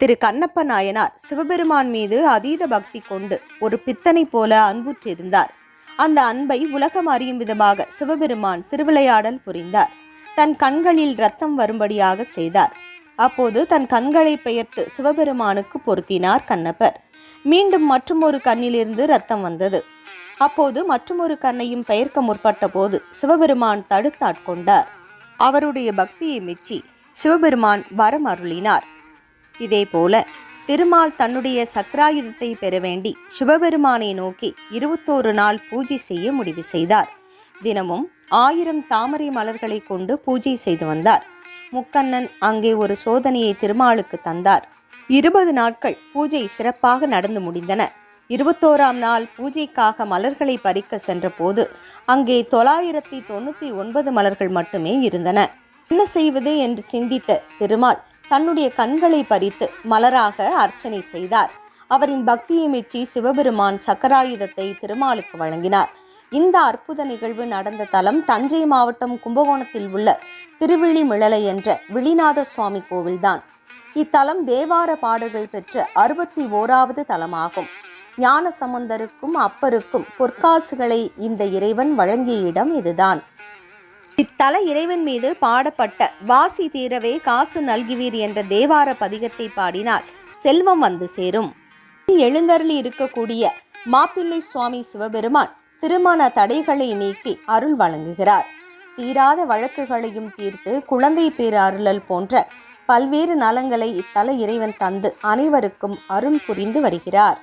திரு கண்ணப்ப நாயனார் சிவபெருமான் மீது அதீத பக்தி கொண்டு ஒரு பித்தனை போல அன்புற்றிருந்தார். அந்த அன்பை உலகம் அறியும் விதமாக சிவபெருமான் திருவிளையாடல் புரிந்தார். தன் கண்களில் ரத்தம் வரும்படியாக செய்தார். அப்போது தன் கண்களை பெயர்த்து சிவபெருமானுக்கு பொருத்தினார் கண்ணப்பர். மீண்டும் மற்றுமொரு கண்ணிலிருந்து ரத்தம் வந்தது. அப்போது மற்றுமொரு கண்ணையும் பெயர்க்க முற்பட்ட போது சிவபெருமான் தடுத்தாட்கொண்டார். அவருடைய பக்தியை மெச்சி சிவபெருமான் வரம் அருளினார் இதேபோல திருமால் தன்னுடைய சக்ராயுதத்தை பெற வேண்டி சிவபெருமானை நோக்கி இருபத்தோரு நாள் பூஜை செய்ய முடிவு செய்தார். தினமும் ஆயிரம் தாமரை மலர்களை கொண்டு பூஜை செய்து வந்தார். முக்கண்ணன் அங்கே ஒரு சோதனையை திருமாலுக்கு தந்தார். இருபது நாட்கள் பூஜை சிறப்பாக நடந்து முடிந்தன. இருபத்தோராம் நாள் பூஜைக்காக மலர்களை பறிக்க சென்றபோது அங்கே தொள்ளாயிரத்தி தொண்ணூற்றி ஒன்பது மலர்கள் மட்டுமே இருந்தன. என்ன செய்வது என்று சிந்தித்த திருமால் தன்னுடைய கண்களை பறித்து மலராக அர்ச்சனை செய்தார். அவரின் பக்தியை மெச்சி சிவபெருமான் சக்கராயுதத்தை திருமாலுக்கு வழங்கினார். இந்த அற்புத நிகழ்வு நடந்த தலம் தஞ்சை மாவட்டம் கும்பகோணத்தில் உள்ள திருவிழிமிழலை என்ற விழிநாத சுவாமி கோவில்தான். இத்தலம் தேவார பாடல்கள் பெற்ற அறுபத்தி ஓராவது தலமாகும். ஞான சம்பந்தருக்கும் அப்பருக்கும் பொற்காசுகளை இந்த இறைவன் வழங்கிய இடம் இதுதான். இத்தல இறைவன் மீது பாடப்பட்ட வாசி தீரவே காசு நல்குவீர் என்ற தேவார பதிகத்தை பாடினால் செல்வம் வந்து சேரும். எழுந்தருளி இருக்கக்கூடிய மாப்பிள்ளை சுவாமி சிவபெருமான் திருமண தடைகளை நீக்கி அருள் வழங்குகிறார். தீராத வழக்குகளையும் தீர்த்து குழந்தை பேறு அருளல் போன்ற பல்வேறு நலங்களை இத்தல இறைவன் தந்து அனைவருக்கும் அருள் புரிந்து வருகிறார்.